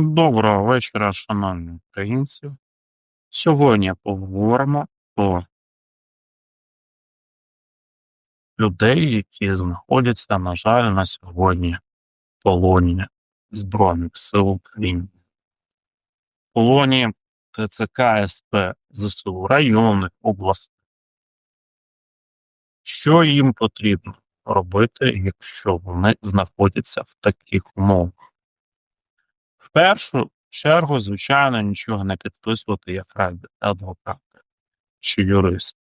Доброго вечора, шановні українці. Сьогодні поговоримо про людей, які знаходяться, на жаль, на сьогодні в полоні Збройних сил України. В полоні ТЦК СП ЗСУ районних областей. Що їм потрібно робити, якщо вони знаходяться в таких умовах? В першу чергу, звичайно, нічого не підписувати як радять адвокати чи юрист.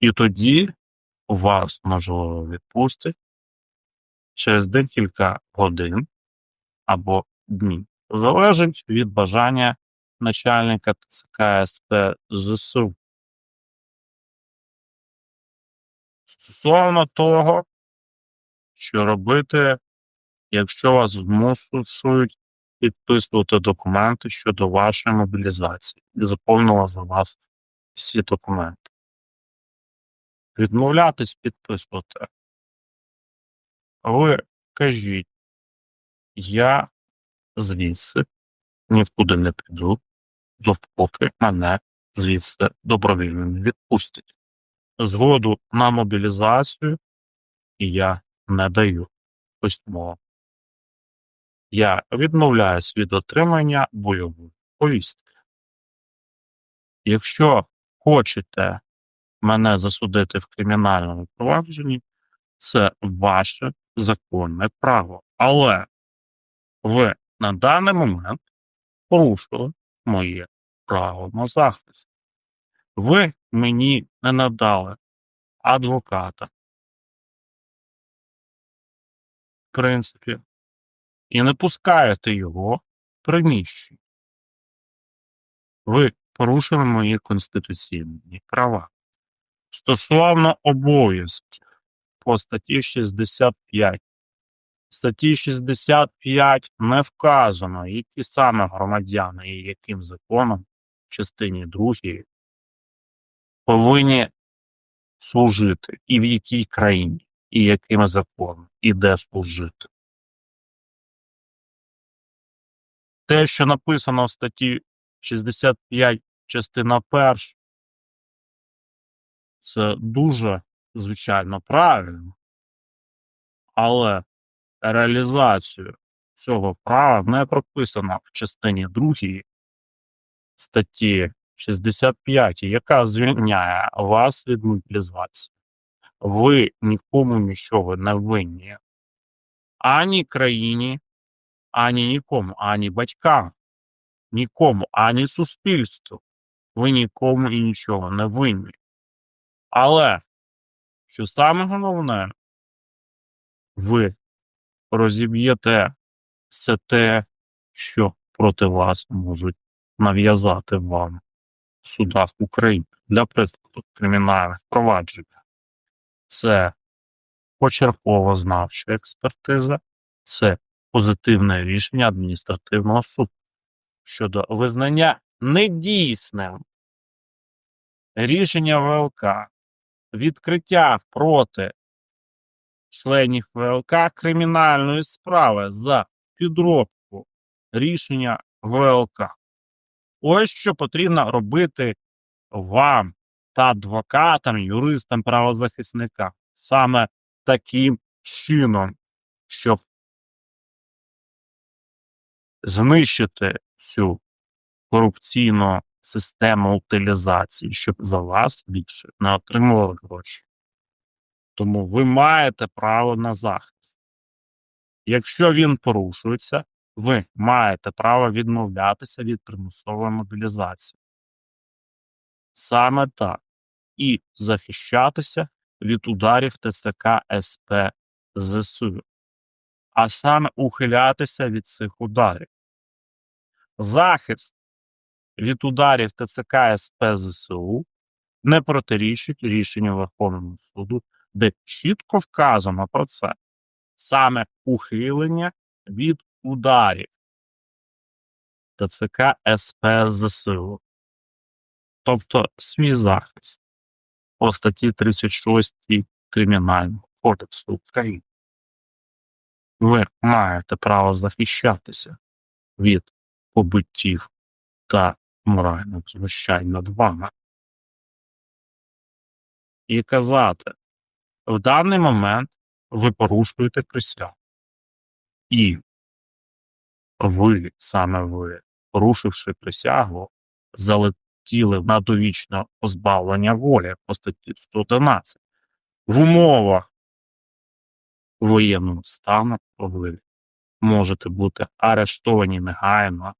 І тоді вас, можливо, відпустять через декілька годин або днів. Залежить від бажання начальника ТЦК СП ЗСУ. Стосовно того, що робити, якщо вас змушують підписувати документи щодо вашої мобілізації і заповнила за вас всі документи. Відмовлятись підписувати. Ви кажіть, я звідси нікуди не піду, допоки мене звідси добровільно не відпустять. Згоду на мобілізацію я не даю письмово. Я відмовляюсь від отримання бойової повістки. Якщо хочете мене засудити в кримінальному провадженні, це ваше законне право. Але ви на даний момент порушили моє право на захист. Ви мені не надали адвоката. В принципі, і не пускаєте його в приміщення. Ви порушили мої конституційні права. Стосовно обов'язків по статті 65. В статті 65 не вказано, які саме громадяни і яким законом в частині 2 повинні служити, і в якій країні, і яким законом, і де служити. Те, що написано в статті 65, частина перша, це дуже, звичайно, правильно, але реалізацію цього права не прописано в частині 2 статті 65, яка звільняє вас від мобілізації. Ви нікому нічого не винні. Ані країні, ані нікому, ані батькам, нікому, ані суспільству. Ви нікому і нічого не винні. Але, що саме головне, ви розіб'єте все те, що проти вас можуть нав'язати вам в судах України для прикладу кримінальних провадження. Це почерпова знавча експертиза, це позитивне рішення адміністративного суду щодо визнання недійсним рішення ВЛК, відкриття проти членів ВЛК кримінальної справи за підробку рішення ВЛК. Ось що потрібно робити вам та адвокатам, юристам, правозахисникам саме таким чином, щоб знищити цю корупційну систему утилізації, щоб за вас більше не отримували гроші. Тому ви маєте право на захист. Якщо він порушується, ви маєте право відмовлятися від примусової мобілізації. Саме так. І захищатися від ударів ТЦК СП ЗСУ, а саме ухилятися від цих ударів. Захист від ударів ТЦК СП ЗСУ не протирічить рішенню Верховного суду, де чітко вказано про це саме ухилення від ударів ТЦК СП ЗСУ, тобто свій захист по статті 36 Кримінального кодексу України. Ви маєте право захищатися від побиттів та моральних знущань над вами. І казати, в даний момент ви порушуєте присягу. І ви, саме ви, порушивши присягу, залетіли на довічне позбавлення волі по статті 111 в умовах воєнного стану, ви можете бути арештовані негайно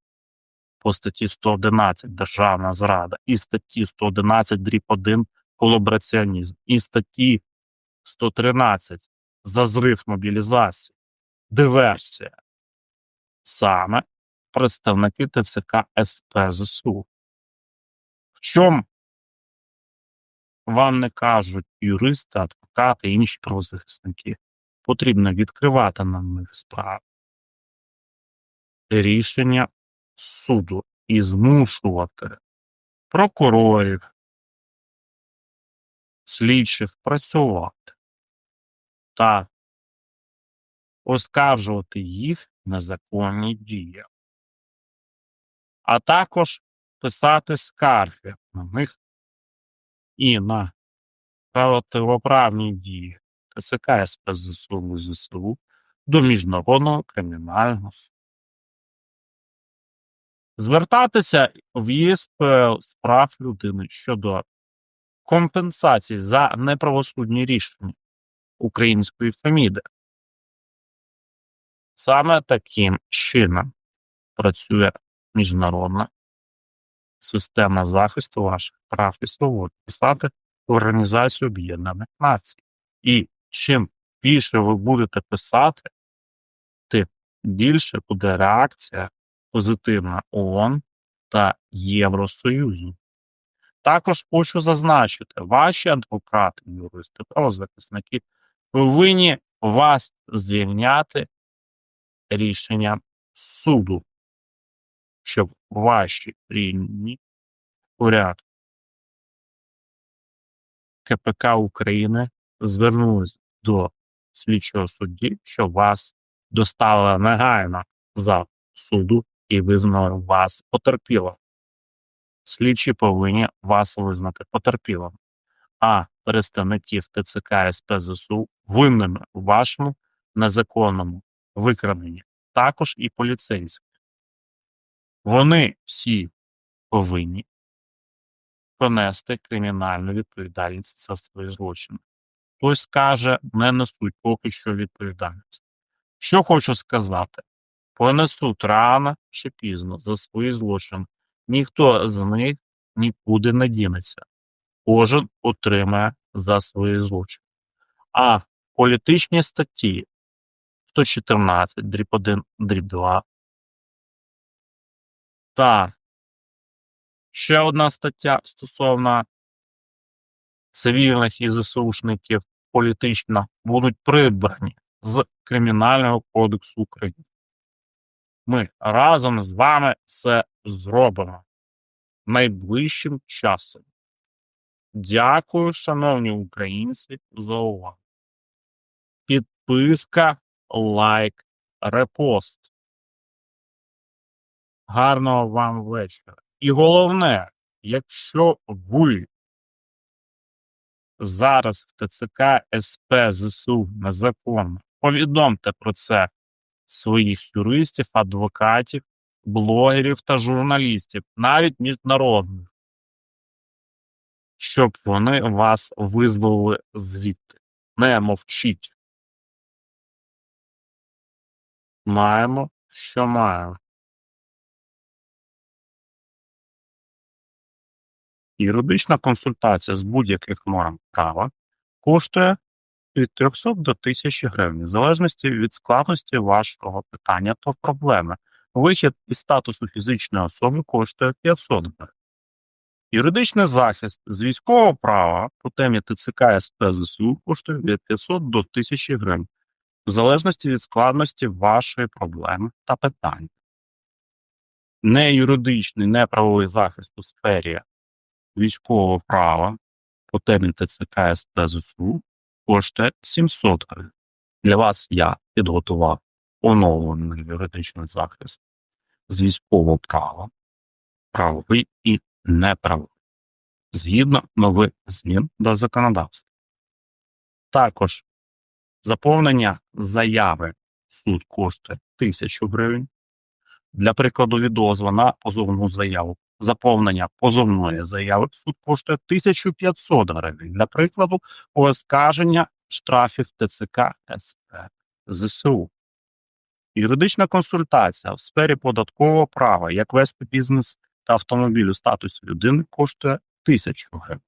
по статті 111 Державна зрада і статті 111 дріб 1 колабораціонізм і статті 113 за зрив мобілізації, диверсія. Саме представники ТЦК СП ЗСУ. В чому вам не кажуть юристи, адвокати і інші правозахисники? Потрібно відкривати на них справи. Рішення суду і змушувати прокурорів, слідчих працювати та оскаржувати їх незаконні дії, а також писати скарги на них і на противоправні дії ТЦК СПЗСУ ЗСУ до Міжнародного кримінального суду. Звертатися в ЄСПЛ з прав людини щодо компенсації за неправосудні рішення української феміди. Саме таким чином працює міжнародна система захисту ваших прав і свобод, писати Організацію Об'єднаних Націй. І чим більше ви будете писати, тим більше буде реакція позитивна ООН та Євросоюзу. Також хочу зазначити, ваші адвокати, юристи, правозахисники повинні вас звільняти рішенням суду, щоб ваші рівні порядки КПК України звернулись до слідчого судді, що вас доставили негайно за суду і визнали вас потерпілим. Слідчі повинні вас визнати потерпілим, а представників ТЦК СП ЗСУ винними у вашому незаконному викраденні, також і поліцейські. Вони всі повинні понести кримінальну відповідальність за свої злочини. Хтось скаже, не несуть поки що відповідальність. Що хочу сказати, понесуть рано чи пізно за свої злочини. Ніхто з них нікуди не дінеться. Кожен отримає за свої злочини. А політичні статті 114, дріб 1, дріб 2. Та ще одна стаття стосовно цивільних і ЗСУшників політично будуть прибрані з Кримінального кодексу України. Ми разом з вами це зробимо найближчим часом. Дякую, шановні українці, за увагу. Підписка, лайк, репост. Гарного вам вечора. І головне, якщо ви зараз в ТЦК СП ЗСУ незаконно, повідомте про це своїх юристів, адвокатів, блогерів та журналістів, навіть міжнародних, щоб вони вас визволили звідти. Не мовчіть. Маємо, що маємо. Юридична консультація з будь-яких норм права коштує від 300 до 1000 гривень, в залежності від складності вашого питання та проблеми. Вихід із статусу фізичної особи коштує 500 гривень. Юридичний захист з військового права по темі ТЦК СП ЗСУ коштує від 500 до 1000 гривень, в залежності від складності вашої проблеми та питань. Неюридичний, неправовий захист у сфері військового права по темі ТЦК СП ЗСУ коштує 700 гривень. Для вас я підготував оновлений юридичний захист з військового права, правовий і неправовий, згідно нових змін до законодавства. Також заповнення заяви суд коштує 1000 гривень. Для прикладу відозва на позовну заяву. Заповнення позовної заяви в суд коштує 1500 гривень. Для прикладу, оскарження штрафів ТЦК СП ЗСУ. Юридична консультація в сфері податкового права, як вести бізнес та автомобіль у статусі людини, коштує 1000 гривень.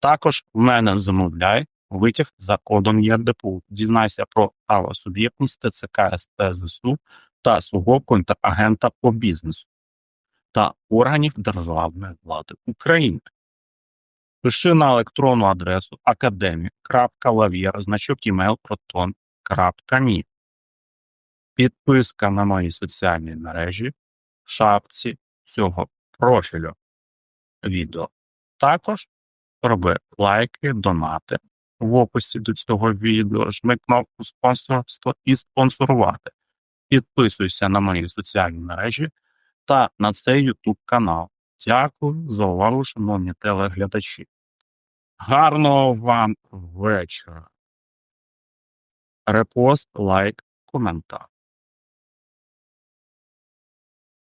Також в мене замовляй витяг за кодом ЄРДПУ. Дізнайся про правосуб'єктність ТЦК СП ЗСУ та свого контрагента по бізнесу та органів державної влади України. Пиши на електронну адресу академік.лав'єр, значок email proton.me. Підписка на мої соціальні мережі в шапці цього профілю відео. Також роби лайки, донати в описі до цього відео, жми кнопку спонсорство і спонсорувати. Підписуйся на мої соціальні мережі та на цей YouTube канал. Дякую за увагу, шановні телеглядачі. Гарного вам вечора. Репост, лайк, коментар.